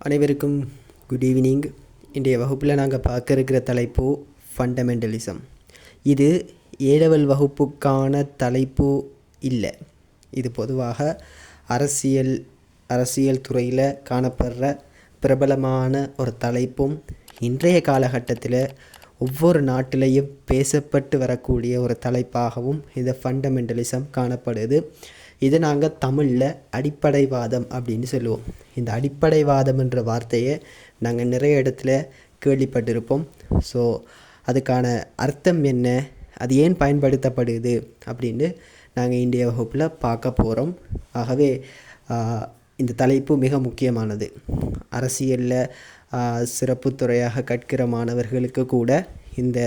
அனைவருக்கும் good evening இன்றைய வகுப்பில் நாங்கள் பார்க்க இருக்கிற தலைப்பு ஃபண்டமெண்டலிசம் இது ஏழவல் வகுப்புக்கான தலைப்பு இல்லை. இது பொதுவாக அரசியல் அரசியல் துறையில் காணப்படுற பிரபலமான ஒரு தலைப்பும் இன்றைய காலகட்டத்தில் ஒவ்வொரு நாட்டிலையும் பேசப்பட்டு வரக்கூடிய ஒரு தலைப்பாகவும் இந்த ஃபண்டமெண்டலிசம் காணப்படுது. இதை நாங்கள் தமிழில் அடிப்படைவாதம் அப்படின்னு சொல்லுவோம். இந்த அடிப்படைவாதம் என்ற வார்த்தையை நாங்கள் நிறைய இடத்துல கேள்விப்பட்டிருப்போம். ஸோ அதுக்கான அர்த்தம் என்ன? அது ஏன் பயன்படுத்தப்படுது? அப்படின்னு நாங்கள் இந்திய வகுப்பில் பார்க்க போகிறோம் ஆகவே இந்த தலைப்பு மிக முக்கியமானது. அரசியலில் சிறப்பு துறையாக கற்கிற மாணவர்களுக்கு கூட இந்த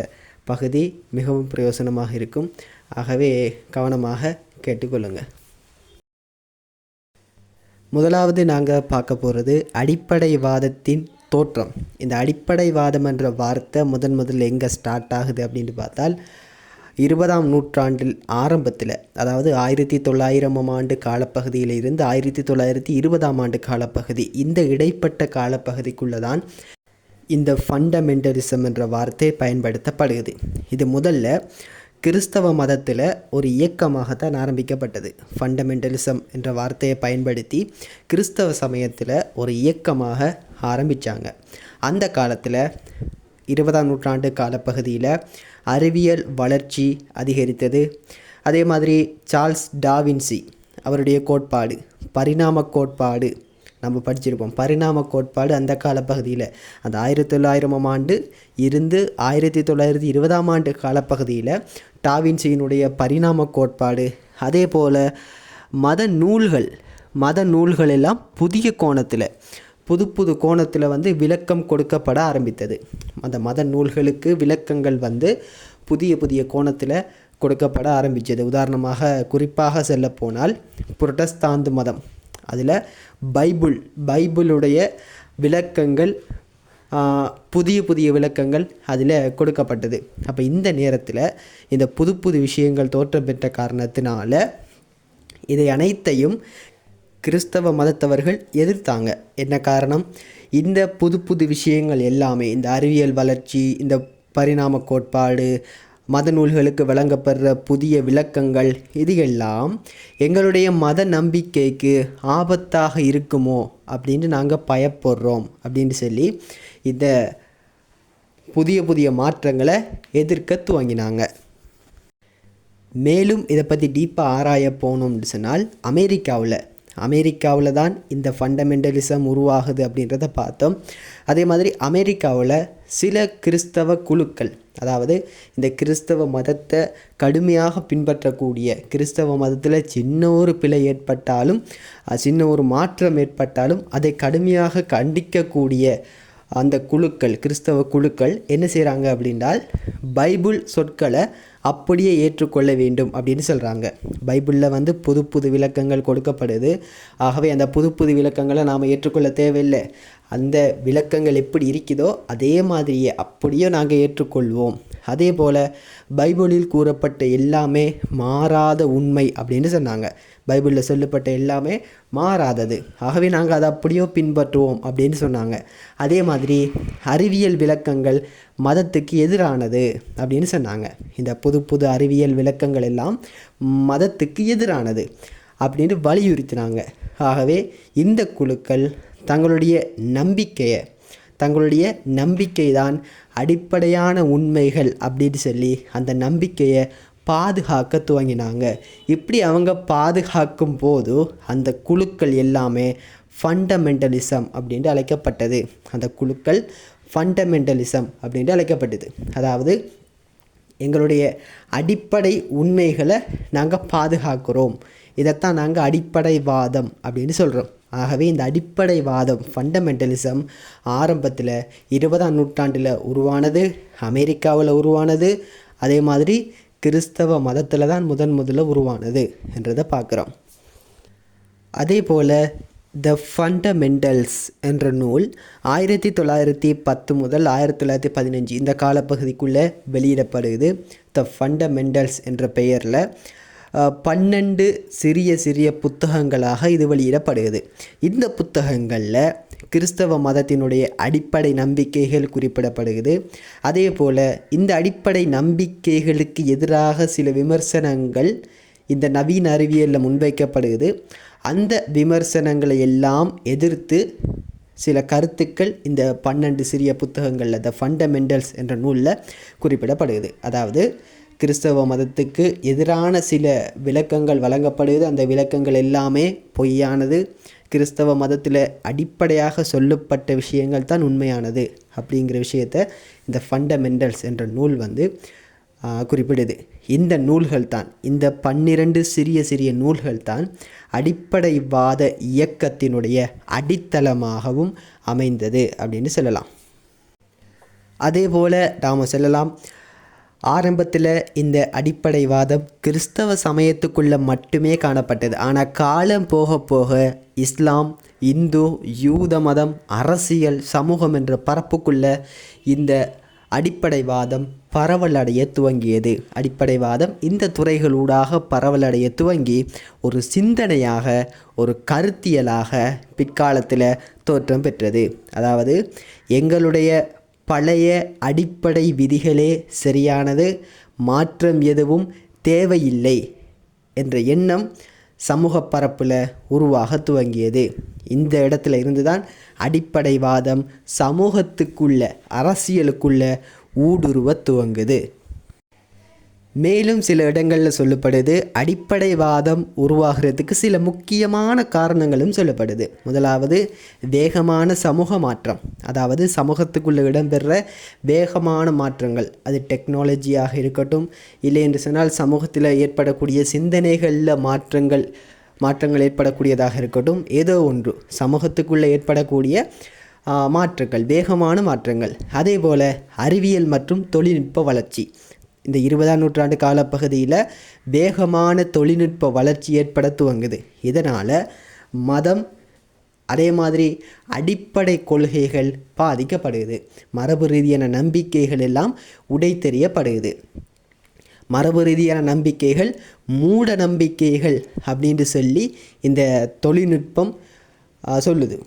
பகுதி மிகவும் பிரயோசனமாக இருக்கும். ஆகவே கவனமாக கேட்டுக்கொள்ளுங்கள் முதலாவது நாங்கள் பார்க்க போகிறது அடிப்படைவாதத்தின் தோற்றம். இந்த அடிப்படைவாதம் என்ற வார்த்தை முதன் முதல்ல எங்கே ஸ்டார்ட் ஆகுது அப்படின்னு பார்த்தால் இருபதாம் நூற்றாண்டில் ஆரம்பத்தில் அதாவது ஆயிரத்தி தொள்ளாயிரமாம் ஆண்டு காலப்பகுதியில் இருந்து ஆயிரத்தி தொள்ளாயிரத்தி இருபதாம் ஆண்டு காலப்பகுதி இந்த இடைப்பட்ட காலப்பகுதிக்குள்ளே தான் இந்த ஃபண்டமெண்டலிசம் என்ற வார்த்தை பயன்படுத்தப்படுகிறது. இது முதல்ல கிறிஸ்தவ மதத்தில் ஒரு இயக்கமாகத்தான் ஆரம்பிக்கப்பட்டது. ஃபண்டமெண்டலிசம் என்ற வார்த்தையை பயன்படுத்தி கிறிஸ்தவ சமயத்தில் ஒரு இயக்கமாக ஆரம்பித்தாங்க அந்த காலத்தில் இருபதாம் நூற்றாண்டு காலப்பகுதியில் அறிவியல் வளர்ச்சி அதிகரித்தது. அதே மாதிரி சார்ல்ஸ் டாவின்சி அவருடைய கோட்பாடு பரிணாம கோட்பாடு நம்ம படிச்சிருப்போம். பரிணாம கோட்பாடு அந்த காலப்பகுதியில். அந்த ஆயிரத்தி தொள்ளாயிரமாம் ஆண்டு இருந்து ஆயிரத்தி தொள்ளாயிரத்தி இருபதாம் ஆண்டு காலப்பகுதியில் டாவின்சியினுடைய பரிணாம கோட்பாடு. அதே போல் மத நூல்கள் மத நூல்கள் எல்லாம் புதிய கோணத்தில் புது புது கோணத்தில் வந்து விளக்கம் கொடுக்கப்பட ஆரம்பித்தது. அந்த மத நூல்களுக்கு விளக்கங்கள் வந்து புதிய புதிய கோணத்தில் கொடுக்கப்பட ஆரம்பித்தது உதாரணமாக குறிப்பாக சொல்லப்போனால் புரட்டஸ்தாந்து மதம். அதில் பைபிள் பைபிளுடைய விளக்கங்கள் புதிய புதிய விளக்கங்கள் அதில் கொடுக்கப்பட்டது. அப்போ இந்த நேரத்தில் இந்த புது புது விஷயங்கள் தோற்றம் பெற்ற காரணத்தினால இதை அனைத்தையும் கிறிஸ்தவ மதத்தவர்கள் எதிர்த்தாங்க. என்ன காரணம்? இந்த புது புது விஷயங்கள் எல்லாமே இந்த அறிவியல் வளர்ச்சி இந்த பரிணாம கோட்பாடு மத நூல்களுக்கு வழங்கப்படுற புதிய விளக்கங்கள் இது எல்லாம் எங்களுடைய மத நம்பிக்கைக்கு ஆபத்தாக இருக்குமோ அப்படின்ட்டு நாங்கள் பயப்படுறோம் அப்படின்ட்டு சொல்லி இந்த புதிய புதிய மாற்றங்களை எதிர்க்க துவங்கினாங்க. மேலும் இதை பற்றி டீப்பாக ஆராய போனோம்னு சொன்னால் அமெரிக்காவில் அமெரிக்காவில் தான் இந்த ஃபண்டமெண்டலிசம் உருவாகுது அப்படின்றத பார்த்தோம். அதே மாதிரி அமெரிக்காவில் சில கிறிஸ்தவ குழுக்கள் அதாவது இந்த கிறிஸ்தவ மதத்தை கடுமையாக பின்பற்றக்கூடிய கிறிஸ்தவ மதத்தில் சின்ன ஒரு பிழை ஏற்பட்டாலும் சின்ன ஒரு மாற்றம் ஏற்பட்டாலும் அதை கடுமையாக கண்டிக்கக்கூடிய அந்த குழுக்கள் கிறிஸ்தவ குழுக்கள் என்ன செய்கிறாங்க அப்படின்றால் பைபிள் சொற்களை அப்படியே ஏற்றுக்கொள்ள வேண்டும் அப்படின்னு சொல்கிறாங்க பைபிளில் வந்து புது புது விளக்கங்கள் கொடுக்கப்படுது. ஆகவே அந்த புது புது விளக்கங்களை நாம் ஏற்றுக்கொள்ள தேவையில்லை. அந்த விளக்கங்கள் எப்படி இருக்குதோ அதே மாதிரியே அப்படியே நாங்கள் ஏற்றுக்கொள்வோம். அதே போல் பைபிளில் கூறப்பட்ட எல்லாமே மாறாத உண்மை அப்படின்னு சொன்னாங்க. பைபிளில் சொல்லப்பட்ட எல்லாமே மாறாதது. ஆகவே நாங்கள் அதை அப்படியோ பின்பற்றுவோம் அப்படின்னு சொன்னாங்க. அதே மாதிரி அறிவியல் விளக்கங்கள் மதத்துக்கு எதிரானது அப்படின்னு சொன்னாங்க. இந்த புது புது அறிவியல் விளக்கங்கள் எல்லாம் மதத்துக்கு எதிரானது அப்படின்னு வலியுறுத்தினாங்க. ஆகவே இந்த குழுக்கள் தங்களுடைய நம்பிக்கையை தங்களுடைய நம்பிக்கை தான் அடிப்படையான உண்மைகள் அப்படின்னு சொல்லி அந்த நம்பிக்கையை பாதுகாக்க துவங்கினாங்க. இப்படி அவங்க பாதுகாக்கும் போது அந்த குழுக்கள் எல்லாமே ஃபண்டமெண்டலிசம் அப்படின்ட்டு அழைக்கப்பட்டது. அந்த குழுக்கள் ஃபண்டமெண்டலிசம் அப்படின்ட்டு அழைக்கப்பட்டது. அதாவது எங்களுடைய அடிப்படை உண்மைகளை நாங்கள் பாதுகாக்கிறோம். இதைத்தான் நாங்கள் அடிப்படைவாதம் அப்படின்னு சொல்கிறோம் ஆகவே இந்த அடிப்படைவாதம் ஃபண்டமெண்டலிசம் ஆரம்பத்தில் இருபதாம் நூற்றாண்டில் உருவானது அமெரிக்காவில் உருவானது அதே மாதிரி கிறிஸ்தவ மதத்தில் தான் முதன் முதல்ல உருவானது என்றதை பார்க்குறோம். அதே போல் த ஃபண்டமெண்டல்ஸ் என்ற நூல் ஆயிரத்தி தொள்ளாயிரத்தி பத்து முதல் ஆயிரத்தி தொள்ளாயிரத்தி பதினஞ்சு இந்த காலப்பகுதிக்குள்ளே வெளியிடப்படுது. த ஃபண்டமெண்டல்ஸ் என்ற பெயரில் பன்னெண்டு சிறிய சிறிய புத்தகங்களாக இது வெளியிடப்படுகிறது. இந்த புத்தகங்களில் கிறிஸ்தவ மதத்தினுடைய அடிப்படை நம்பிக்கைகள் குறிப்பிடப்படுகிறது. அதே போல் இந்த அடிப்படை நம்பிக்கைகளுக்கு எதிராக சில விமர்சனங்கள் இந்த நவீன அறிவியலில் முன்வைக்கப்படுகிறது. அந்த விமர்சனங்களை எல்லாம் எதிர்த்து சில கருத்துக்கள் இந்த பன்னெண்டு சிறிய புத்தகங்களில் த ஃபண்டமெண்டல்ஸ் என்ற நூலில் குறிப்பிடப்படுகிறது. அதாவது கிறிஸ்தவ மதத்துக்கு எதிரான சில விளக்கங்கள் வழங்கப்படுகிறது அந்த விளக்கங்கள் எல்லாமே பொய்யானது. கிறிஸ்தவ மதத்தில் அடிப்படையாக சொல்லப்பட்ட விஷயங்கள் தான் உண்மையானது அப்படிங்கிற விஷயத்தை இந்த ஃபண்டமெண்டல்ஸ் என்ற நூல் வந்து குறிப்பிடுது. இந்த நூல்கள் தான் இந்த பன்னிரண்டு சிறிய சிறிய நூல்கள் தான் அடிப்படைவாத இயக்கத்தினுடைய அடித்தளமாகவும் அமைந்தது அப்படின்னு சொல்லலாம். அதே போல் நாம் சொல்லலாம் ஆரம்பத்தில் இந்த அடிப்படைவாதம் கிறிஸ்தவ சமயத்துக்குள்ளே மட்டுமே காணப்பட்டது. ஆனால் காலம் போக போக இஸ்லாம் இந்து யூத மதம் அரசியல் சமூகம் என்ற பரப்புக்குள்ள இந்த அடிப்படைவாதம் பரவலடைய துவங்கியது. அடிப்படைவாதம் இந்த துறைகளூடாக பரவலடைய துவங்கி ஒரு சிந்தனையாக ஒரு கருத்தியலாக பிற்காலத்தில் தோற்றம் பெற்றது. அதாவது எங்களுடைய பழைய அடிப்படை விதிகளே சரியானது மாற்றம் எதுவும் தேவையில்லை என்ற எண்ணம் சமூக பரப்பில் உருவாக துவங்கியது. இந்த இடத்துல இருந்து தான் அடிப்படைவாதம் சமூகத்துக்குள்ள அரசியலுக்குள்ள ஊடுருவ துவங்குது. மேலும் சில இடங்களில் சொல்லப்படுது அடிப்படைவாதம் உருவாகிறதுக்கு சில முக்கியமான காரணங்களும் சொல்லப்படுது. முதலாவது வேகமான சமூக மாற்றம். அதாவது சமூகத்துக்குள்ளே இடம்பெற வேகமான மாற்றங்கள். அது டெக்னாலஜியாக இருக்கட்டும் இல்லை என்று சொன்னால் சமூகத்தில் ஏற்படக்கூடிய சிந்தனைகளில் மாற்றங்கள் மாற்றங்கள் ஏற்படக்கூடியதாக இருக்கட்டும் ஏதோ ஒன்று. சமூகத்துக்குள்ளே ஏற்படக்கூடிய மாற்றங்கள் வேகமான மாற்றங்கள். அதே போல் அறிவியல் மற்றும் தொழில்நுட்ப வளர்ச்சி. இந்த இருபதாம் நூற்றாண்டு காலப்பகுதியில் வேகமான தொழில்நுட்ப வளர்ச்சி ஏற்பட துவங்குது. இதனால் மதம் அதே மாதிரி அடிப்படை கொள்கைகள் பாதிக்கப்படுது. மரபு ரீதியான நம்பிக்கைகள் எல்லாம் உடைத்தெறியப்படுது. மரபு ரீதியான நம்பிக்கைகள் மூட நம்பிக்கைகள் அப்படின்ட்டு சொல்லி இந்த தொழில்நுட்பம் சொல்லுது.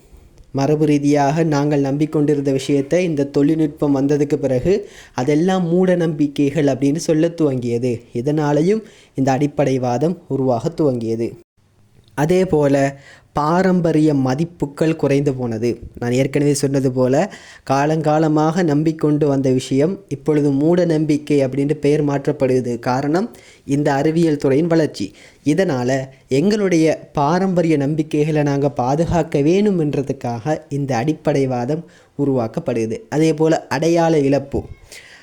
மரபு ரீதியாக நாங்கள் நம்பிக்கொண்டிருந்த விஷயத்தை இந்த தொழில்நுட்பம் வந்ததுக்கு பிறகு அதெல்லாம் மூட நம்பிக்கைகள் அப்படின்னு சொல்ல துவங்கியது. இதனாலையும் இந்த அடிப்படைவாதம் உருவாக துவங்கியது. அதே போல் பாரம்பரிய மதிப்புகள் குறைந்து போனது. நான் ஏற்கனவே சொன்னது போல காலங்காலமாக நம்பிக்கொண்டு வந்த விஷயம் இப்பொழுது மூட நம்பிக்கை அப்படின்ட்டு பெயர் மாற்றப்படுது காரணம் இந்த அறிவியல் துறையின் வளர்ச்சி. இதனால் எங்களுடைய பாரம்பரிய நம்பிக்கைகளை நாங்கள் பாதுகாக்க வேணுமென்றதுக்காக இந்த அடிப்படைவாதம் உருவாக்கப்படுது அதே போல் அடையாள இழப்பு.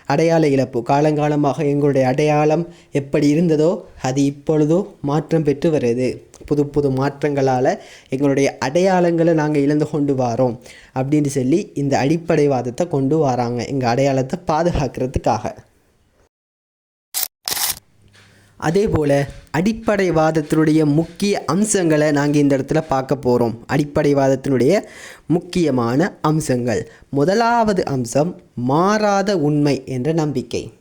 அடையாள இழப்பு. காலங்காலமாக எங்களுடைய அடையாளம் எப்படி இருந்ததோ அது இப்பொழுதோ மாற்றம் பெற்று வருது. புது புது மாற்றங்களால் எங்களுடைய அடையாளங்களை நாங்கள் இழந்து கொண்டு வரோம் அப்படின்னு சொல்லி இந்த அடிப்படைவாதத்தை கொண்டு வராங்க. எங்கள் அடையாளத்தை பாதுகாக்கிறதுக்காக. அதே போல் அடிப்படைவாதத்தினுடைய முக்கிய அம்சங்களை நாங்கள் இந்த இடத்துல பார்க்க போகிறோம் அடிப்படைவாதத்தினுடைய முக்கியமான அம்சங்கள். முதலாவது அம்சம் மாறாத உண்மை என்ற நம்பிக்கை.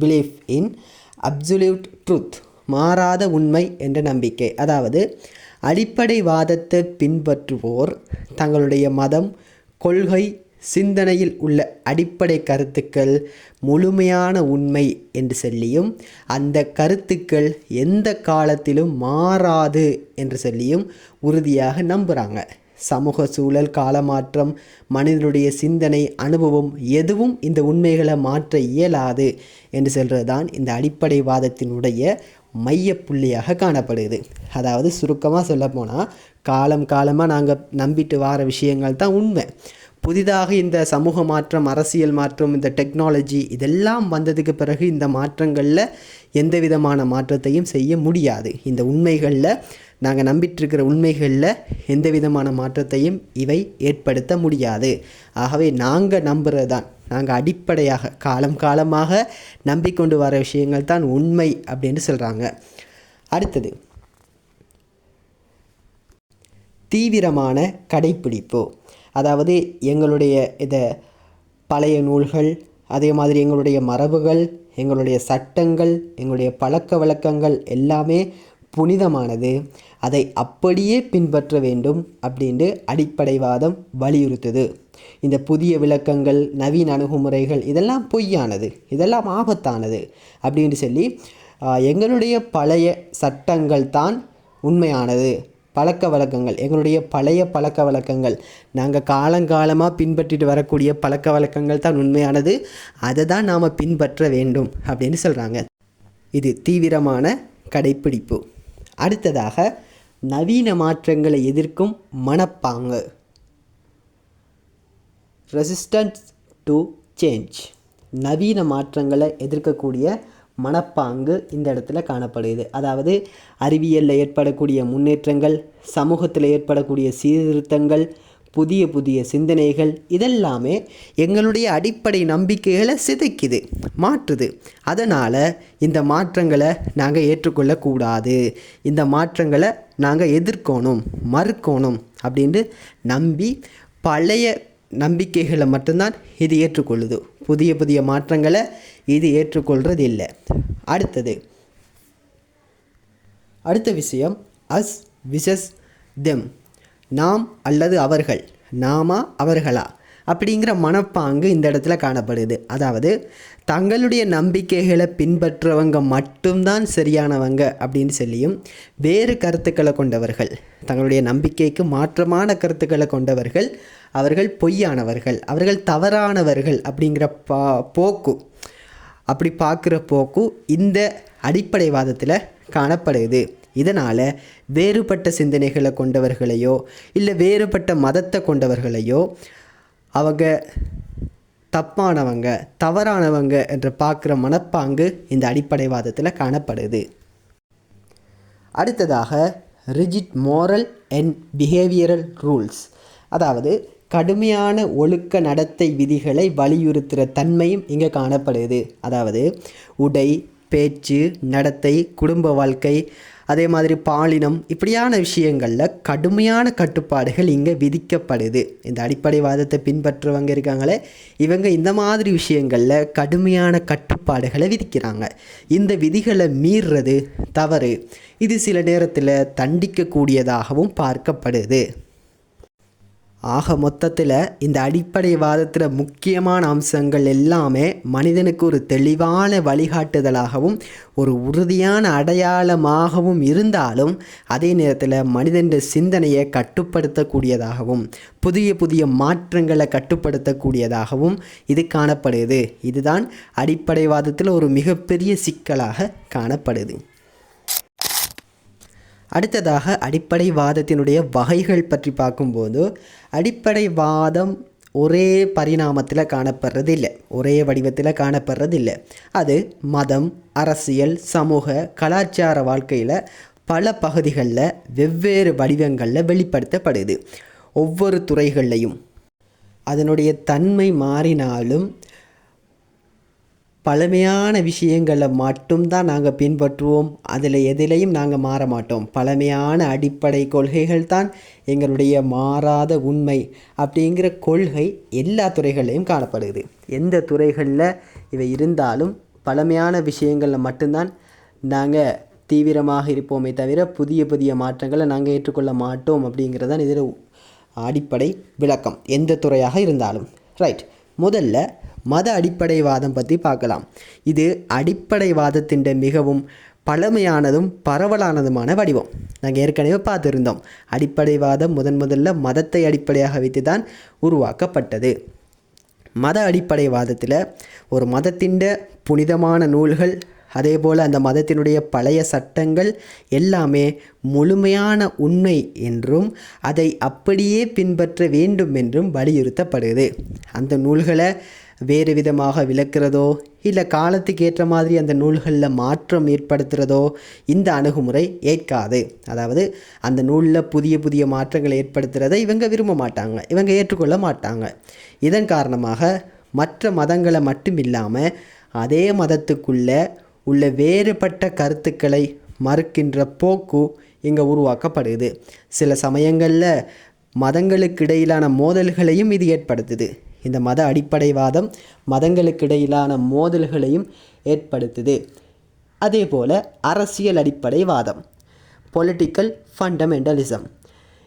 பிலீஃப் இன் அப்சுல்யூட் ட்ரூத் மாறாத உண்மை என்ற நம்பிக்கை. அதாவது அடிப்படைவாதத்தை பின்பற்றுவோர் தங்களுடைய மதம் கொள்கை சிந்தனையில் உள்ள அடிப்படை கருத்துக்கள் முழுமையான உண்மை என்று சொல்லியும் அந்த கருத்துக்கள் எந்த காலத்திலும் மாறாது என்று சொல்லியும் உறுதியாக நம்புகிறாங்க சமூக சூழல் காலமாற்றம் மனிதனுடைய சிந்தனை அனுபவம் எதுவும் இந்த உண்மைகளை மாற்ற இயலாது என்று சொல்கிறது தான் இந்த அடிப்படைவாதத்தினுடைய மையப்புள்ளியாக காணப்படுது. அதாவது சுருக்கமாக சொல்லப்போனால் காலம் காலமாக நாங்கள் நம்பிட்டு வார விஷயங்கள் தான் உண்மை. புதிதாக இந்த சமூக மாற்றம் அரசியல் மாற்றம் இந்த டெக்னாலஜி இதெல்லாம் வந்ததுக்கு பிறகு இந்த மாற்றங்களில் எந்த விதமான மாற்றத்தையும் செய்ய முடியாது. இந்த உண்மைகளில் நாங்கள் நம்பிட்டுருக்கிற உண்மைகளில் எந்த விதமான மாற்றத்தையும் இவை ஏற்படுத்த முடியாது. ஆகவே நாங்கள் நம்புறது தான் நாங்கள் அடிப்படையாக காலம் காலமாக நம்பிக்கொண்டு வர விஷயங்கள் தான் உண்மை அப்படின்னு சொல்கிறாங்க அடுத்தது தீவிரமான கடைப்பிடிப்பு. அதாவது எங்களுடைய இதை பழைய நூல்கள் அதே மாதிரி எங்களுடைய மரபுகள் எங்களுடைய சட்டங்கள் எங்களுடைய பழக்க வழக்கங்கள் எல்லாமே புனிதமானது. அதை அப்படியே பின்பற்ற வேண்டும் அப்படின்ட்டு அடிப்படைவாதம் வலியுறுத்துது. இந்த புதிய விளக்கங்கள் நவீன அணுகுமுறைகள் இதெல்லாம் பொய்யானது இதெல்லாம் ஆபத்தானது அப்படின்னு சொல்லி எங்களுடைய பழைய சட்டங்கள் தான் உண்மையானது. பழக்க வழக்கங்கள் எங்களுடைய பழைய பழக்க வழக்கங்கள். நாங்கள் காலங்காலமாக பின்பற்றிட்டு வரக்கூடிய பழக்க வழக்கங்கள் தான் உண்மையானது. அதை தான் நாம் பின்பற்ற வேண்டும் அப்படின்னு சொல்கிறாங்க இது தீவிரமான கடைப்பிடிப்பு. அடுத்ததாக நவீன மாற்றங்களை எதிர்க்கும் மனப்பாங்கு. ரெசிஸ்டன்ஸ் டு சேஞ்ச் நவீன மாற்றங்களை எதிர்க்கக்கூடிய மனப்பாங்கு இந்த இடத்துல காணப்படுது அதாவது அறிவியலில் ஏற்படக்கூடிய முன்னேற்றங்கள் சமூகத்தில் ஏற்படக்கூடிய சீர்திருத்தங்கள் புதிய புதிய சிந்தனைகள் இதெல்லாமே எங்களுடைய அடிப்படை நம்பிக்கைகளை சிதைக்குது மாற்றுது. அதனால் இந்த மாற்றங்களை நாங்கள் ஏற்றுக்கொள்ளக்கூடாது. இந்த மாற்றங்களை நாங்கள் எதிர்க்கணும் மறுக்கணும் அப்படின்ட்டு நம்பி பழைய நம்பிக்கைகளை மட்டும்தான் இது ஏற்றுக்கொள்ளுது. புதிய புதிய மாற்றங்களை இது ஏற்றுக்கொள்கிறது இல்லை அடுத்தது. அடுத்த விஷயம் அஸ் விசஸ் தெம் நாம் அல்லது அவர்கள். நாமா அவர்களா? அப்படிங்கிற மனப்பாங்கு இந்த இடத்துல காணப்படுது. அதாவது தங்களுடைய நம்பிக்கைகளை பின்பற்றுறவங்க மட்டும்தான் சரியானவங்க அப்படின்னு சொல்லியும் வேறு கருத்துக்களை கொண்டவர்கள் தங்களுடைய நம்பிக்கைக்கு மாற்றமான கருத்துக்களை கொண்டவர்கள் அவர்கள் பொய்யானவர்கள் அவர்கள் தவறானவர்கள் அப்படிங்கிற பா போக்கு அப்படி பார்க்குற போக்கு இந்த அடிப்படைவாதத்தில் காணப்படுது. இதனால் வேறுபட்ட சிந்தனைகளை கொண்டவர்களையோ இல்லை வேறுபட்ட மதத்தை கொண்டவர்களையோ அவங்க தப்பானவங்க தவறானவங்க என்று பார்க்குற மனப்பாங்கு இந்த அடிப்படைவாதத்தில் காணப்படுது. அடுத்ததாக rigid moral and behavioural rules அதாவது கடுமையான ஒழுக்க நடத்தை விதிகளை வலியுறுத்துகிற தன்மையும் இங்கே காணப்படுது. அதாவது உடை பேச்சு நடத்தை குடும்ப வாழ்க்கை அதே மாதிரி பாலினம் இப்படியான விஷயங்களில் கடுமையான கட்டுப்பாடுகள் இங்கே விதிக்கப்படுது. இந்த அடிப்படைவாதத்தை பின்பற்றுறவங்க இருக்காங்களே இவங்க இந்த மாதிரி விஷயங்களில் கடுமையான கட்டுப்பாடுகளை விதிக்கிறாங்க. இந்த விதிகளை மீறுறது தவறு. இது சில நேரத்தில் தண்டிக்கக்கூடியதாகவும் பார்க்கப்படுது. ஆக மொத்தத்தில் இந்த அடிப்படைவாதத்தில் முக்கியமான அம்சங்கள் எல்லாமே மனிதனுக்கு ஒரு தெளிவான வழிகாட்டுதலாகவும் ஒரு உறுதியான அடையாளமாகவும் இருந்தாலும் அதே நேரத்தில் மனிதன் சிந்தனையை கட்டுப்படுத்தக்கூடியதாகவும் புதிய புதிய மாற்றங்களை கட்டுப்படுத்தக்கூடியதாகவும் இது காணப்படுது. இதுதான் அடிப்படைவாதத்தில் ஒரு மிகப்பெரிய சிக்கலாக காணப்படுது. அடுத்ததாக அடிப்படைவாதத்தினுடைய வகைகள் பற்றி பார்க்கும்போது அடிப்படைவாதம் ஒரே பரிணாமத்தில் காணப்படுறது இல்லை ஒரே வடிவத்தில் காணப்படுறது இல்லை அது மதம் அரசியல் சமூக கலாச்சார வாழ்க்கையில் பல பகுதிகளில் வெவ்வேறு வடிவங்களில் வெளிப்படுத்தப்படுது. ஒவ்வொரு துறைகள்லையும். அதனுடைய தன்மை மாறினாலும் பழமையான விஷயங்களை மட்டும்தான் நாங்கள் பின்பற்றுவோம். அதில் எதிலையும் நாங்கள் மாற மாட்டோம் பழமையான அடிப்படை கொள்கைகள் தான் எங்களுடைய மாறாத உண்மை அப்படிங்கிற கொள்கை எல்லா துறைகள்லையும் காணப்படுது. எந்த துறைகளில் இவை இருந்தாலும் பழமையான விஷயங்களில் மட்டும்தான் நாங்கள் தீவிரமாக இருப்போமே தவிர புதிய புதிய மாற்றங்களை நாங்கள் ஏற்றுக்கொள்ள மாட்டோம் அப்படிங்கிறதான் இதில் அடிப்படை விளக்கம். எந்த துறையாக இருந்தாலும். ரைட் முதல்ல மத அடிப்படைவாதம் பற்றி பார்க்கலாம். இது அடிப்படைவாதத்தின் மிகவும் பழமையானதும் பரவலானதுமான வடிவம். நாங்கள் ஏற்கனவே பார்த்துருந்தோம். அடிப்படைவாதம் முதன் முதல்ல மதத்தை அடிப்படையாக வைத்து தான் உருவாக்கப்பட்டது. மத அடிப்படைவாதத்தில் ஒரு மதத்தின் புனிதமான நூல்கள் அதே போல் அந்த மதத்தினுடைய பழைய சட்டங்கள் எல்லாமே முழுமையான உண்மை என்றும் அதை அப்படியே பின்பற்ற வேண்டும் என்றும் வலியுறுத்தப்படுது. அந்த நூல்களை வேறு விதமாக விளக்கிறதோ இல்லை காலத்துக்கு ஏற்ற மாதிரி அந்த நூல்களில் மாற்றம் ஏற்படுத்துகிறதோ இந்த அணுகுமுறை ஏற்காது. அதாவது அந்த நூலில் புதிய புதிய மாற்றங்களை ஏற்படுத்துகிறதை இவங்க விரும்ப மாட்டாங்க இவங்க ஏற்றுக்கொள்ள மாட்டாங்க. இதன் காரணமாக மற்ற மதங்களை மட்டும் இல்லாமல் அதே மதத்துக்குள்ளே உள்ள வேறுபட்ட கருத்துக்களை மறுக்கின்ற போக்கு இங்கே உருவாக்கப்படுது. சில சமயங்களில் மதங்களுக்கு இடையிலான மோதல்களையும் இது ஏற்படுத்துது. இந்த மத அடிப்படைவாதம் மதங்களுக்கு இடையிலான மோதல்களையும் ஏற்படுத்துது. அதே போல் அரசியல் அடிப்படைவாதம் பொலிட்டிக்கல் ஃபண்டமெண்டலிசம்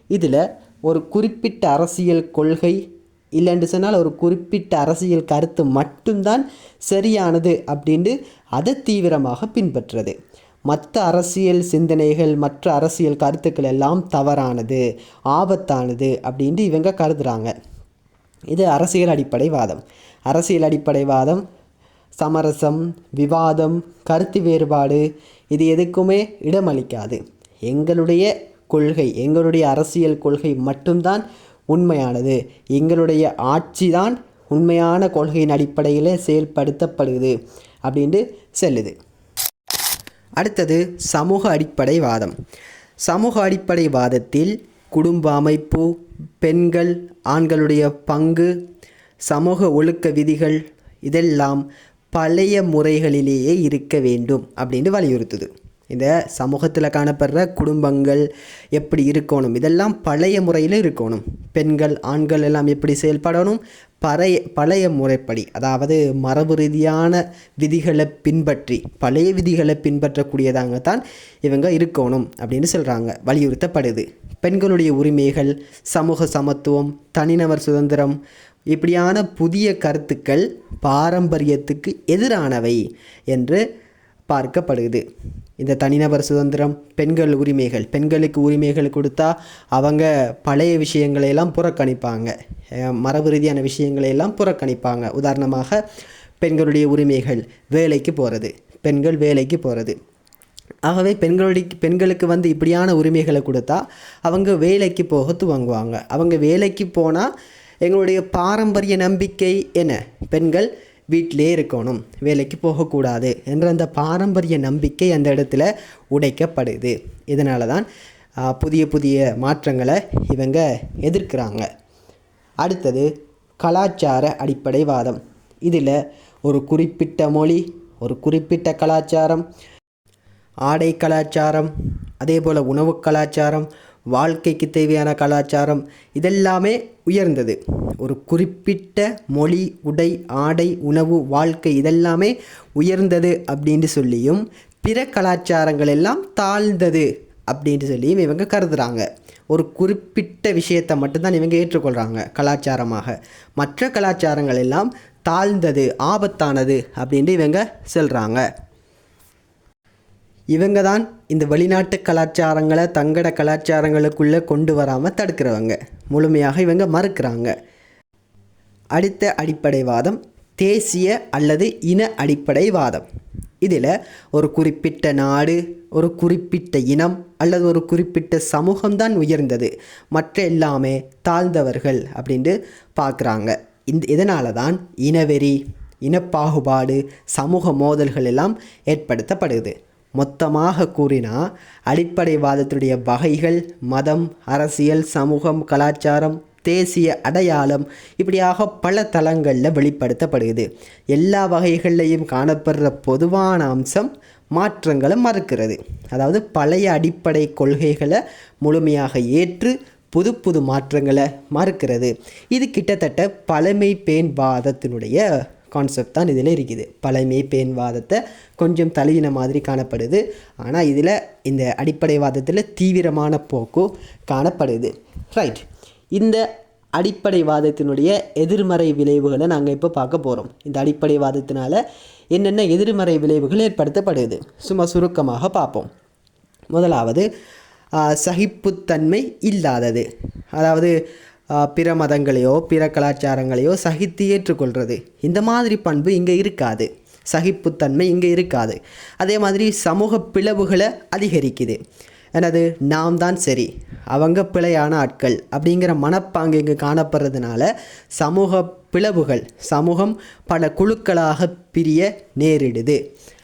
இதில் ஒரு குறிப்பிட்ட அரசியல் கொள்கை இல்லைன்னு சொன்னால் ஒரு குறிப்பிட்ட அரசியல் கருத்து மட்டும்தான் சரியானது அப்படின்ட்டு அதை தீவிரமாக பின்பற்றுறது. மற்ற அரசியல் சிந்தனைகள் மற்ற அரசியல் கருத்துக்கள் எல்லாம் தவறானது ஆபத்தானது அப்படின்ட்டு இவங்க கருதுகிறாங்க இது அரசியல் அடிப்படைவாதம். அரசியல் அடிப்படைவாதம் சமரசம் விவாதம் கருத்து வேறுபாடு இது எதுக்குமே இடமளிக்காது. எங்களுடைய கொள்கை எங்களுடைய அரசியல் கொள்கை மட்டும்தான் உண்மையானது. எங்களுடைய ஆட்சி தான் உண்மையான கொள்கையின் அடிப்படையில் செயல்படுத்தப்படுது அப்படின்ட்டு செல்லுது. அடுத்தது சமூக அடிப்படைவாதம். சமூக அடிப்படைவாதத்தில் குடும்ப அமைப்பு பெண்கள் ஆண்களுடைய பங்கு சமூக ஒழுக்க விதிகள் இதெல்லாம் பழைய முறைகளிலேயே இருக்க வேண்டும் அப்படின்னு வலியுறுத்துது. இந்த சமூகத்தில் காணப்படுற குடும்பங்கள் எப்படி இருக்கணும்? இதெல்லாம் பழைய முறையில் இருக்கணும். பெண்கள் ஆண்கள் எல்லாம் எப்படி செயல்படணும்? பழைய பழைய முறைப்படி அதாவது மரபு ரீதியான விதிகளை பின்பற்றி பழைய விதிகளை பின்பற்றக்கூடியதாங்க தான் இவங்க இருக்கணும் அப்படின்னு சொல்கிறாங்க வலியுறுத்தப்படுது. பெண்களுடைய உரிமைகள் சமூக சமத்துவம் தனிநபர் சுதந்திரம் இப்படியான புதிய கருத்துக்கள் பாரம்பரியத்துக்கு எதிரானவை என்று பார்க்கப்படுது. இந்த தனிநபர் சுதந்திரம் பெண்கள் உரிமைகள் பெண்களுக்கு உரிமைகள் கொடுத்தா அவங்க பழைய விஷயங்களையெல்லாம் புறக்கணிப்பாங்க. மரபு ரீதியான விஷயங்களை எல்லாம் புறக்கணிப்பாங்க. உதாரணமாக பெண்களுடைய உரிமைகள் வேலைக்கு போகிறது பெண்கள் வேலைக்கு போகிறது ஆகவே பெண்களுடைய பெண்களுக்கு வந்து இப்படியான உரிமைகளை கொடுத்தா அவங்க வேலைக்கு போக துவங்குவாங்க. அவங்க வேலைக்கு போனால் எங்களுடைய பாரம்பரிய நம்பிக்கை என்ன? பெண்கள் வீட்டிலே இருக்கணும் வேலைக்கு போகக்கூடாது என்ற அந்த பாரம்பரிய நம்பிக்கை அந்த இடத்துல உடைக்கப்படுது. இதனால தான் புதிய புதிய மாற்றங்களை இவங்க எதிர்க்கிறாங்க. அடுத்தது கலாச்சார அடிப்படைவாதம் இதில் ஒரு குறிப்பிட்ட மொழி ஒரு குறிப்பிட்ட கலாச்சாரம் ஆடை கலாச்சாரம் அதே போல் உணவு கலாச்சாரம் வாழ்க்கைக்கு தேவையான கலாச்சாரம் இதெல்லாமே உயர்ந்தது. ஒரு குறிப்பிட்ட மொழி உடை ஆடை உணவு வாழ்க்கை இதெல்லாமே உயர்ந்தது அப்படின்னு சொல்லியும் பிற கலாச்சாரங்கள் எல்லாம் தாழ்ந்தது அப்படின்ட்டு சொல்லியும் இவங்க கருதுகிறாங்க ஒரு குறிப்பிட்ட விஷயத்தை மட்டும்தான் இவங்க ஏற்றுக்கொள்கிறாங்க கலாச்சாரமாக. மற்ற கலாச்சாரங்கள் எல்லாம் தாழ்ந்தது ஆபத்தானது அப்படின்ட்டு இவங்க சொல்கிறாங்க இவங்க தான் இந்த வெளிநாட்டு கலாச்சாரங்களை தங்கட கலாச்சாரங்களுக்குள்ளே கொண்டு வராமல் தடுக்கிறவங்க. முழுமையாக இவங்க மறுக்கிறாங்க. அடுத்த அடிப்படைவாதம் தேசிய அல்லது இன அடிப்படைவாதம் இதில் ஒரு குறிப்பிட்ட நாடு ஒரு குறிப்பிட்ட இனம் அல்லது ஒரு குறிப்பிட்ட சமூகம்தான் உயர்ந்தது. மற்ற எல்லாமே தாழ்ந்தவர்கள் அப்படின்ட்டு பார்க்குறாங்க இந்த இதனால தான் இனவெறி இனப்பாகுபாடு சமூக மோதல்கள் எல்லாம் ஏற்படுத்தப்படுது. மொத்தமாக கூறினா அடிப்படைவாதத்துடைய வகைகள் மதம் அரசியல் சமூகம் கலாச்சாரம் தேசிய அடையாளம் இப்படியாக பல தளங்களில் வெளிப்படுத்தப்படுகிறது. எல்லா வகைகள்லையும் காணப்படுற பொதுவான அம்சம் மாற்றங்களை மறுக்கிறது. அதாவது பழைய அடிப்படை கொள்கைகளை முழுமையாக ஏற்று புது புது மாற்றங்களை மறுக்கிறது. இது கிட்டத்தட்ட பழமை பேன்வாதத்தினுடைய கான்செப்ட் தான் இதில் இருக்குது. பழமை பேன்வாதத்தை கொஞ்சம் தழுவின மாதிரி காணப்படுது. ஆனால் இதில் இந்த அடிப்படைவாதத்தில் தீவிரமான போக்கு காணப்படுது. ரைட் இந்த அடிப்படைவாதத்தினுடைய எதிர்மறை விளைவுகளை நாங்கள் இப்போ பார்க்க போகிறோம் இந்த அடிப்படைவாதத்தினால் என்னென்ன எதிர்மறை விளைவுகள் ஏற்படுத்தப்படுது? சும்மா சுருக்கமாக பார்ப்போம். முதலாவது சகிப்புத்தன்மை இல்லாதது. அதாவது பிற மதங்களையோ பிற கலாச்சாரங்களையோ சகித்து ஏற்றுக்கொள்கிறது இந்த மாதிரி பண்பு இங்கே இருக்காது. சகிப்புத்தன்மை இங்கே இருக்காது. அதே மாதிரி சமூக பிளவுகளை அதிகரிக்குது. எனது நாம் தான் சரி. அவங்க பிழையான ஆட்கள் அப்படிங்கிற மனப்பாங்கு இங்கே காணப்படுறதுனால சமூக பிளவுகள் சமூகம் பல குழுக்களாக பிரிய நேரிடுது.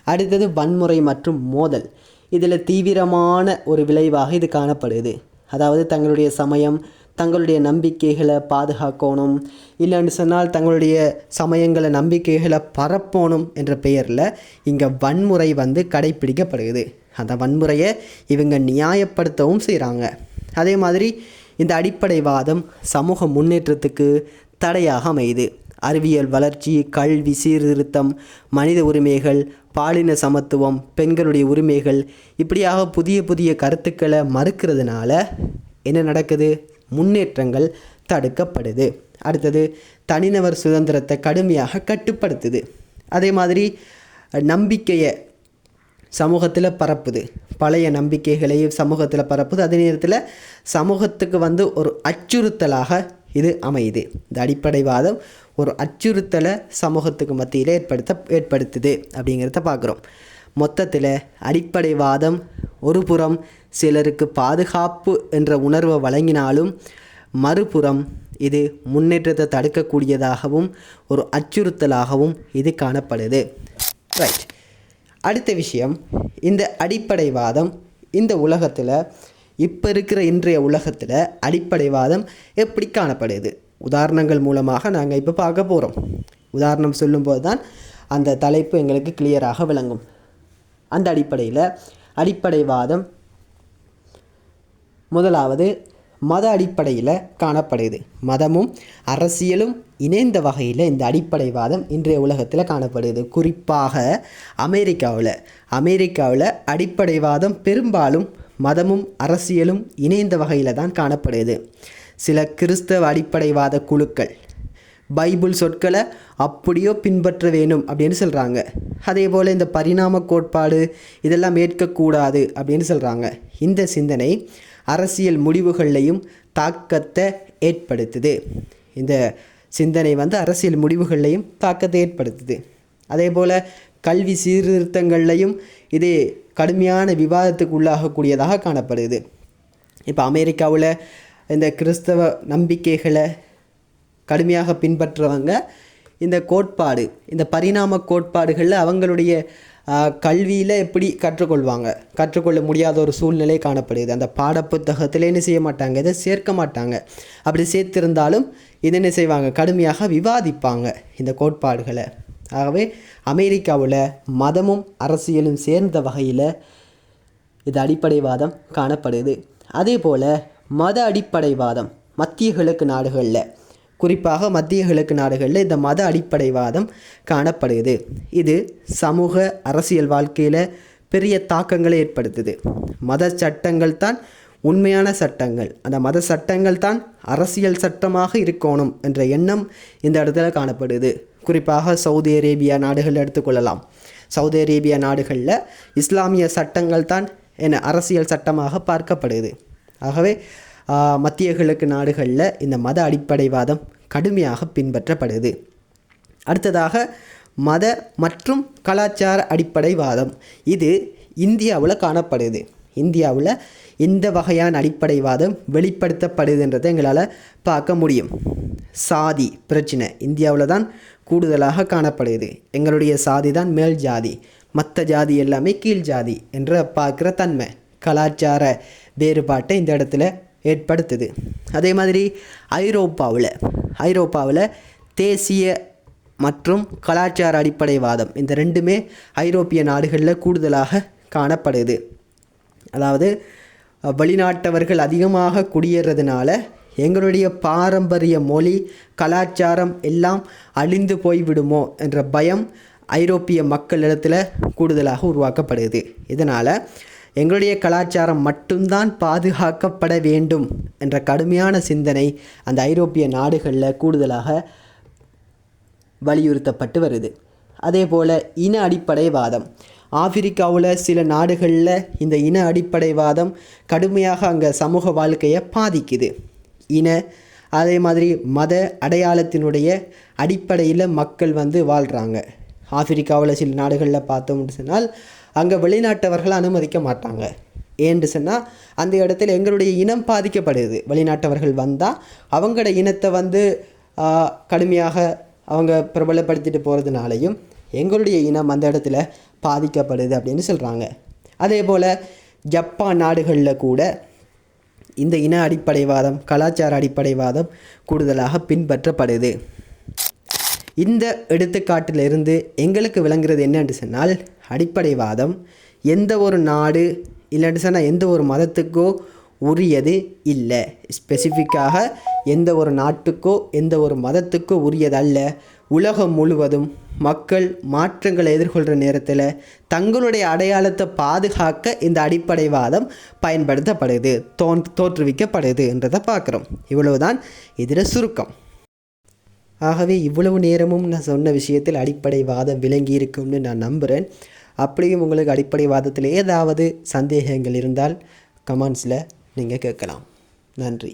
அடுத்தது வன்முறை மற்றும் மோதல். இதில் தீவிரமான ஒரு விளைவாக இது காணப்படுது. அதாவது தங்களுடைய சமயம் தங்களுடைய நம்பிக்கைகளை பாதுகாக்கணும். இல்லைன்னு சொன்னால் தங்களுடைய சமயங்களை நம்பிக்கைகளை பரப்பணும் என்ற பெயரில் இங்கே வன்முறை வந்து கடைப்பிடிக்கப்படுகிறது. அந்த வன்முறையை இவங்க நியாயப்படுத்தவும் செய்கிறாங்க அதே மாதிரி இந்த அடிப்படைவாதம் சமூக முன்னேற்றத்துக்கு தடையாக அமையுது. அறிவியல் வளர்ச்சி கல்வி சீர்திருத்தம் மனித உரிமைகள் பாலின சமத்துவம் பெண்களுடைய உரிமைகள் இப்படியாக புதிய புதிய கருத்துக்களை மறுக்கிறதுனால என்ன நடக்குது? முன்னேற்றங்கள் தடுக்கப்படுது. அடுத்தது தனிநபர் சுதந்திரத்தை கடுமையாக கட்டுப்படுத்துது. அதே மாதிரி நம்பிக்கையை சமூகத்தில் பரப்புது. பழைய நம்பிக்கைகளையும் சமூகத்தில் பரப்புது. அதே நேரத்தில் சமூகத்துக்கு வந்து ஒரு அச்சுறுத்தலாக இது அமையுது. இந்த அடிப்படைவாதம் ஒரு அச்சுறுத்தலை சமூகத்துக்கு மத்தியில் ஏற்படுத்த ஏற்படுத்துது அப்படிங்கிறத பார்க்குறோம். மொத்தத்தில் அடிப்படைவாதம் ஒரு புறம் சிலருக்கு பாதுகாப்பு என்ற உணர்வை வழங்கினாலும் மறுபுறம் இது முன்னேற்றத்தை தடுக்கக்கூடியதாகவும் ஒரு அச்சுறுத்தலாகவும் இது காணப்படுது. ரைட் அடுத்த விஷயம் இந்த அடிப்படைவாதம் இந்த உலகத்தில் இப்போ இருக்கிற இன்றைய உலகத்தில் அடிப்படைவாதம் எப்படி காணப்படுது? உதாரணங்கள் மூலமாக நாங்கள் இப்போ பார்க்க போகிறோம் உதாரணம் சொல்லும்போது தான் அந்த தலைப்பு எங்களுக்கு கிளியராக விளங்கும். அந்த அடிப்படையில் அடிப்படைவாதம் முதலாவது மத அடிப்படையில் காணப்படுது மதமும் அரசியலும் இணைந்த வகையில் இந்த அடிப்படைவாதம் இன்றைய உலகத்தில் காணப்படுது குறிப்பாக அமெரிக்காவில். அமெரிக்காவில் அடிப்படைவாதம் பெரும்பாலும் மதமும் அரசியலும் இணைந்த வகையில் தான் காணப்படுது சில கிறிஸ்தவ அடிப்படைவாத குழுக்கள் பைபிள் சொற்களை அப்படியோ பின்பற்ற வேணும் அப்படின்னு சொல்கிறாங்க அதே போல் இந்த பரிணாம கோட்பாடு இதெல்லாம் ஏற்கக்கூடாது அப்படின்னு சொல்கிறாங்க இந்த சிந்தனை அரசியல் முடிவுகள்லையும் தாக்கத்தை ஏற்படுத்துது. இந்த சிந்தனை வந்து அரசியல் முடிவுகள்லையும் தாக்கத்தை ஏற்படுத்துது. அதே போல் கல்வி சீர்திருத்தங்கள்லையும் இது கடுமையான விவாதத்துக்கு உள்ளாகக்கூடியதாக காணப்படுது. இப்போ அமெரிக்காவில் இந்த கிறிஸ்தவ நம்பிக்கைகளை கடுமையாக பின்பற்றுறவங்க இந்த கோட்பாடு இந்த பரிணாம கோட்பாடுகளில் அவங்களுடைய கல்வியில் எப்படி கற்றுக்கொள்வாங்க? கற்றுக்கொள்ள முடியாத ஒரு சூழ்நிலை காணப்படுது அந்த பாடப்புத்தகத்தில் என்ன செய்ய மாட்டாங்க? இதை சேர்க்க மாட்டாங்க. அப்படி சேர்த்திருந்தாலும் இதை என்ன செய்வாங்க? கடுமையாக விவாதிப்பாங்க இந்த கோட்பாடுகளை. ஆகவே அமெரிக்காவில் மதமும் அரசியலும் சேர்ந்த வகையில் இது அடிப்படைவாதம் காணப்படுது. அதே போல் மத அடிப்படைவாதம் மத்திய கிழக்கு நாடுகளில் குறிப்பாக மத்திய கிழக்கு நாடுகளில் இந்த மத அடிப்படைவாதம் காணப்படுது. இது சமூக அரசியல் வாழ்க்கையில் பெரிய தாக்கங்களை ஏற்படுத்துது. மத சட்டங்கள் தான் உண்மையான சட்டங்கள். அந்த மத சட்டங்கள் தான் அரசியல் சட்டமாக இருக்கணும் என்ற எண்ணம் இந்த இடத்துல காணப்படுது. குறிப்பாக சவுதி அரேபியா நாடுகள் எடுத்துக்கொள்ளலாம். சவுதி அரேபியா நாடுகளில் இஸ்லாமிய சட்டங்கள் தான் என அரசியல் சட்டமாக பார்க்கப்படுது. ஆகவே மத்திய கிழக்கு நாடுகளில் இந்த மத அடிப்படைவாதம் கடுமையாக பின்பற்றப்படுது. அடுத்ததாக மத மற்றும் கலாச்சார அடிப்படைவாதம். இது இந்தியாவில் காணப்படுது. இந்தியாவில் எந்த வகையான அடிப்படைவாதம் வெளிப்படுத்தப்படுதுன்றதை எங்களால் பார்க்க முடியும். சாதி பிரச்சனை இந்தியாவில் தான் கூடுதலாக காணப்படுது. எங்களுடைய சாதி தான் மேல் ஜாதி மற்ற ஜாதி எல்லாமே கீழ் ஜாதி என்ற பார்க்குற தன்மை. கலாச்சார வேறுபாட்டை இந்த இடத்துல ஏற்படுத்துது. அதே மாதிரி ஐரோப்பாவில் ஐரோப்பாவில் தேசிய மற்றும் கலாச்சார அடிப்படைவாதம் இந்த ரெண்டுமே ஐரோப்பிய நாடுகளில் கூடுதலாக காணப்படுது. அதாவது வெளிநாட்டவர்கள் அதிகமாக குடியேறதுனால எங்களுடைய பாரம்பரிய மொழி கலாச்சாரம் எல்லாம் அழிந்து போய்விடுமோ என்ற பயம் ஐரோப்பிய மக்களிடத்தில் கூடுதலாக உருவாக்கப்படுது. இதனால் எங்களுடைய கலாச்சாரம் மட்டும்தான் பாதுகாக்கப்பட வேண்டும் என்ற கடுமையான சிந்தனை அந்த ஐரோப்பிய நாடுகளில் கூடுதலாக வலியுறுத்தப்பட்டு வருது. அதே போல் இன அடிப்படைவாதம். ஆப்பிரிக்காவில் சில நாடுகளில் இந்த இன அடிப்படைவாதம் கடுமையாக அங்கே சமூக வாழ்க்கையை பாதிக்குது. இன அதே மாதிரி மத அடையாளத்தினுடைய அடிப்படையில் மக்கள் வந்து வாழ்கிறாங்க ஆப்பிரிக்காவில் சில நாடுகளில் பார்த்தோம்னு சொன்னால் அங்கே வெளிநாட்டவர்களை அனுமதிக்க மாட்டாங்க. ஏன்னு சொன்னால் அந்த இடத்துல எங்களுடைய இனம் பாதிக்கப்படுது. வெளிநாட்டவர்கள் வந்தால் அவங்களோட இனத்தை வந்து கடுமையாக அவங்க பிரபலப்படுத்திட்டு போகிறதுனாலையும் எங்களுடைய இனம் அந்த இடத்துல பாதிக்கப்படுது அப்படின்னு சொல்கிறாங்க அதே போல் ஜப்பான் நாடுகளில் கூட இந்த இன அடிப்படைவாதம் கலாச்சார அடிப்படைவாதம் கூடுதலாக பின்பற்றப்படுது. இந்த எடுத்துக்காட்டிலிருந்து எங்களுக்கு விளங்குறது என்னன்னு சொன்னால் அடிப்படைவாதம் எந்த ஒரு நாடு இல்லாட்டி சொன்னால் எந்த ஒரு மதத்துக்கோ உரியது இல்லை. ஸ்பெசிஃபிக்காக எந்த ஒரு நாட்டுக்கோ எந்த ஒரு மதத்துக்கோ உரியதல்ல உலகம் முழுவதும் மக்கள் மாற்றங்களை எதிர்கொள்கிற நேரத்தில் தங்களுடைய அடையாளத்தை பாதுகாக்க இந்த அடிப்படைவாதம் பயன்படுத்தப்படுது தோன் தோற்றுவிக்கப்படுது என்றதை பார்க்குறோம். இவ்வளவுதான் இதில் சுருக்கம். ஆகவே இவ்வளவு நேரமும் நான் சொன்ன விஷயத்தில் அடிப்படைவாதம் விளங்கி இருக்கும்னு நான் நம்புகிறேன் அப்படியும் உங்களுக்கு அடிப்படைவாதத்தில் ஏதாவது சந்தேகங்கள் இருந்தால் கமெண்ட்ஸில் நீங்கள் கேட்கலாம். நன்றி.